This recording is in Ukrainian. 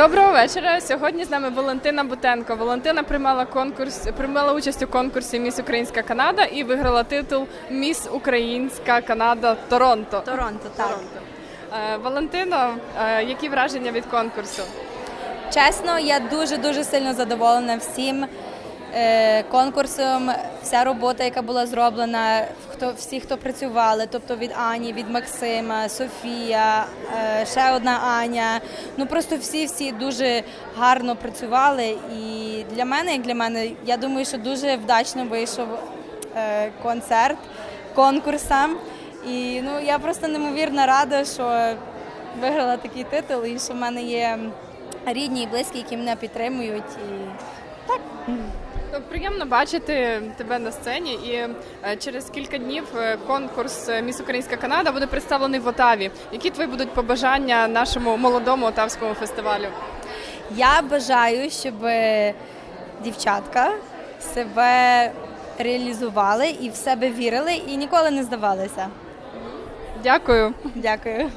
Доброго вечора. Сьогодні з нами Валентина Бутенко. Валентина приймала конкурс, приймала участь у конкурсі Міс Українська Канада і виграла титул Міс Українська Канада Торонто. Торонто, так. Е, Валентино, е, які враження від конкурсу? Чесно, я дуже дуже сильно задоволена всім конкурсом. Вся робота, яка була зроблена, хто всі, хто працювали, тобто від Ані, від Максима, Софія, е, ще одна Аня. Ну просто всі всі дуже гарно працювали. І для мене, як для мене, я думаю, що дуже вдачно вийшов е, концерт конкурсам. І ну я просто неймовірно рада, що виграла такий титул, і що в мене є рідні і близькі, які мене підтримують. І То Приємно бачити тебе на сцені, і е, через кілька днів е, конкурс е, Міс Українська Канада буде представлений в Отаві. Які твої будуть побажання нашому молодому отавському фестивалю? я бажаю, щоб дівчатка себе реалізували і в себе вірили, і ніколи не здавалися. Дякую. Дякую.